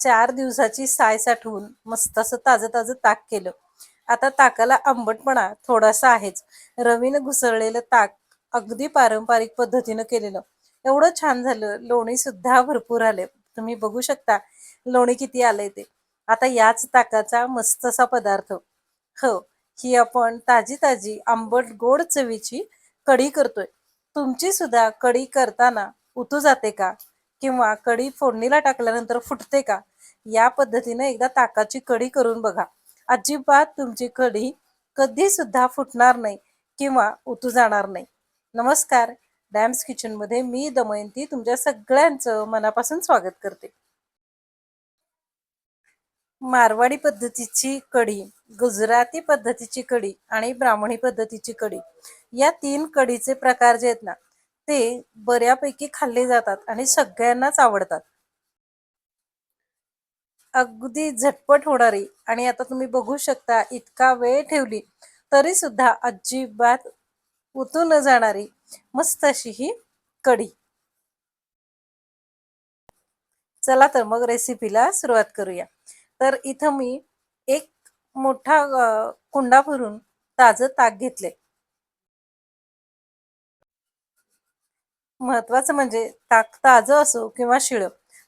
चार दिवसाची साय साठवून मस्त असं ताजं ताजं ताक केलं. आता ताकाला आंबटपणा थोडासा आहेच. रवीनं घुसळलेलं ताक अगदी पारंपरिक पद्धतीनं केलेलं. एवढं छान झालं लोणी सुद्धा भरपूर आले. तुम्ही बघू शकता लोणी किती आलंय ते. आता याच ताकाचा मस्त असा पदार्थ. हो ही आपण ताजी ताजी आंबट गोड चवीची कढी करतोय. तुमची सुद्धा कढी करताना उतू जाते का? किंवा कढी फोडणीला टाकल्यानंतर फुटते का? या पद्धतीने एकदा ताकाची कढी करून बघा. अजिबात तुमची कढी कधी सुद्धा फुटणार नाही किंवा उतू जाणार नाही. नमस्कार. डॅम्स किचनमध्ये मी दमयंती तुमच्या सगळ्यांचं मनापासून स्वागत करते. मारवाडी पद्धतीची कढी गुजराती पद्धतीची कढी आणि ब्राह्मणी पद्धतीची कढी या तीन कढीचे प्रकार जे आहेत ना ते बऱ्यापैकी खाल्ले जातात आणि सगळ्यांनाच आवडतात. अगदी झटपट होणारी आणि आता तुम्ही बघू शकता इतका वेळ ठेवली तरी सुद्धा अजिबात उतू न जाणारी मस्त अशी ही कढी. चला तर मग रेसिपीला सुरुवात करूया. तर इथं मी एक मोठा कुंडा भरून ताजं ताक घेतले महत्वाचं म्हणजे ताक ताजं असो किंवा शिळ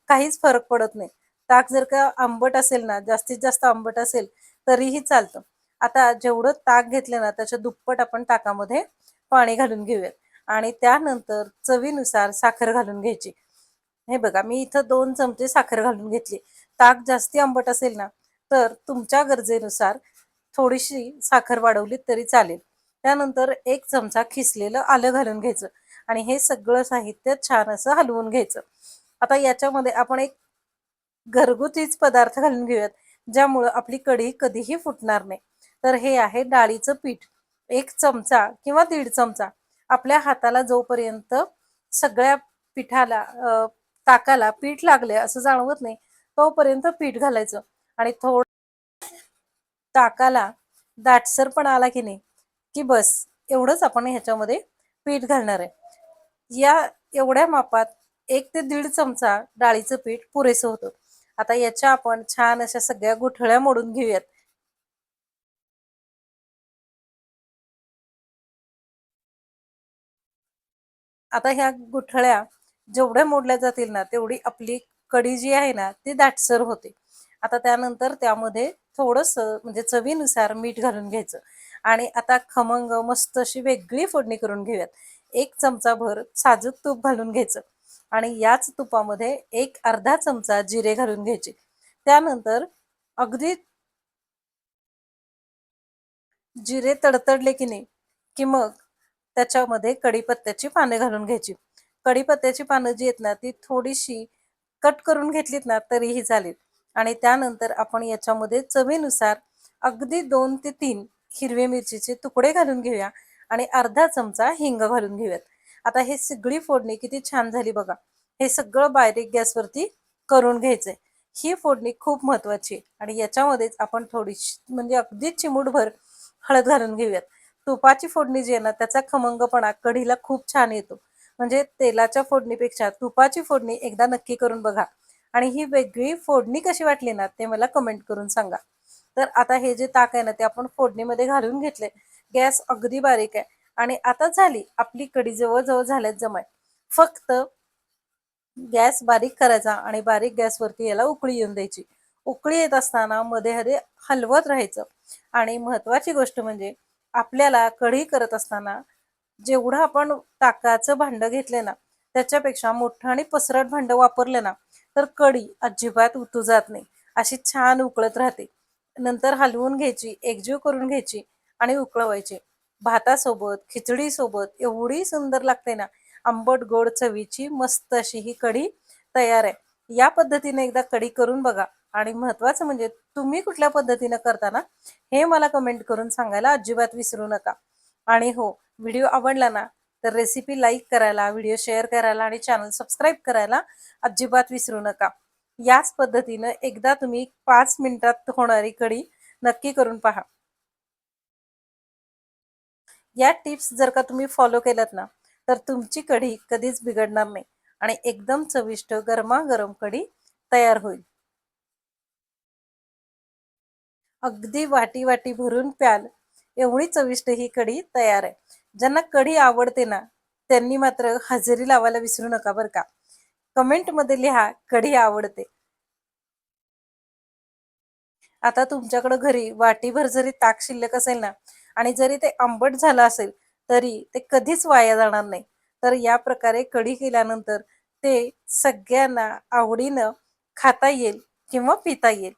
काहीच फरक पडत नाही. ताक जर का आंबट असेल ना जास्तीत जास्त आंबट असेल तरीही चालतं. आता जेवढं ताक घेतलं ना त्याच्या दुप्पट आपण ताकामध्ये पाणी घालून घेऊयात. आणि त्यानंतर चवीनुसार साखर घालून घ्यायची. हे बघा मी इथं दोन चमचे साखर घालून घेतली. ताक जास्ती आंबट असेल ना तर तुमच्या गरजेनुसार थोडीशी साखर वाढवली तरी चालेल. त्यानंतर एक चमचा खिसलेलं आलं घालून घ्यायचं. आणि हे सगळं साहित्य छान असं हलवून घ्यायचं. आता याच्यामध्ये आपण एक घरगुतीच पदार्थ घालून घेऊयात ज्यामुळं आपली कढी कधीही फुटणार नाही. तर हे आहे डाळीचं पीठ. एक चमचा किंवा दीड चमचा आपल्या हाताला जोपर्यंत सगळ्या पिठाला ताकाला पीठ लागले असं जाणवत नाही तोपर्यंत पीठ घालायचं. आणि थोडं ताकाला दाटसर पण आला की नाही की बस एवढंच आपण ह्याच्यामध्ये पीठ घालणार आहे. या एवढ्या मापात एक ते दीड चमचा डाळीचं पीठ पुरेसं होतं. आता याच्या आपण छान अशा सगळ्या गुठळ्या मोडून घेऊयात. आता ह्या गुठळ्या जेवढ्या मोडल्या जातील ना तेवढी आपली कढी जी आहे ना ती दाटसर होते. आता त्यानंतर त्यामध्ये थोडस म्हणजे चवीनुसार मीठ घालून घ्यायचं. आणि आता खमंग मस्त अशी वेगळी फोडणी करून घेऊयात. एक चमचा भर साजूक तूप घालून घ्यायचं. आणि याच तुपामध्ये एक अर्धा चमचा जिरे घालून घ्यायचे. त्यानंतर अगदी जिरे तडतडले की नाही की मग त्याच्यामध्ये कढीपत्त्याची पाने घालून घ्यायची. कढीपत्त्याची पानं जी आहेत ना ती थोडीशी कट करून घेतलीत ना तरीही चालेल. आणि त्यानंतर आपण याच्यामध्ये चवीनुसार अगदी दोन ते तीन हिरवे मिरचीचे तुकडे घालून घेऊया आणि अर्धा चमचा हिंग घालून घेऊयात. आता हे सगळी फोडणी किती छान झाली बघा. हे सगळं बारीक गॅसवरती करून घ्यायचंय. ही फोडणी खूप महत्वाची आणि याच्यामध्येच आपण थोडीशी म्हणजे अगदी चिमूटभर हळद घालून घेऊयात. तुपाची फोडणी जी आहे ना त्याचा खमंगपणा कढीला खूप छान येतो. म्हणजे तेलाच्या फोडणीपेक्षा तुपाची फोडणी एकदा नक्की करून बघा. आणि ही वेगळी फोडणी कशी वाटली ना ते मला कमेंट करून सांगा. तर आता हे जे ताक आहे ना ते आपण फोडणीमध्ये घालून घेतले. गॅस अगदी बारीक आहे. आणि आता झाली आपली कढी जवळजवळ झाल्यात जमाय फक्त गॅस बारीक करायचा आणि बारीक गॅसवरती याला उकळी येऊन द्यायची. उकळी येत असताना मध्ये मध्ये हलवत राहायचं. आणि महत्वाची गोष्ट म्हणजे आपल्याला कढी करत असताना जेवढं आपण ताकाचं भांड घेतले ना त्याच्यापेक्षा मोठं आणि पसरट भांड वापरले ना तर कढी अजिबात उतू जात नाही. अशी छान उकळत राहते. नंतर हलवून घ्यायची एकजीव करून घ्यायची आणि उकळवायची. भातासोबत खिचडीसोबत एवढी सुंदर लागते ना. आंबट गोड चवीची मस्त अशी ही कढी तयार आहे. या पद्धतीने एकदा कढी करून बघा. आणि महत्वाचं म्हणजे तुम्ही कुठल्या पद्धतीनं करताना हे मला कमेंट करून सांगायला अजिबात विसरू नका. आणि हो व्हिडिओ आवडला ना तर रेसिपी लाईक करायला व्हिडिओ शेअर करायला आणि चॅनल सबस्क्राईब करायला अजिबात विसरू नका. याच पद्धतीनं एकदा तुम्ही पाच मिनिटात होणारी कढी नक्की करून पहा. या टिप्स जर का तुम्ही फॉलो केल्यात ना तर तुमची कढी कधीच बिघडणार नाही आणि एकदम चविष्ट गरमागरम कढी तयार होईल. अगदी वाटी वाटी भरून प्याल एवढी चविष्ट ही कढी तयार आहे. ज्यांना कढी आवडते ना त्यांनी मात्र हजेरी लावायला विसरू नका बरं का. कमेंटमध्ये लिहा कढी आवडते. आता तुमच्याकडे घरी वाटीभर जरी ताक शिल्लक असेल ना आणि जरी ते आंबट झालं असेल तरी ते कधीच वाया जाणार नाही. तर या प्रकारे कढी केल्यानंतर ते सगळ्यांना आवडीनं खाता येईल किंवा पिता येईल.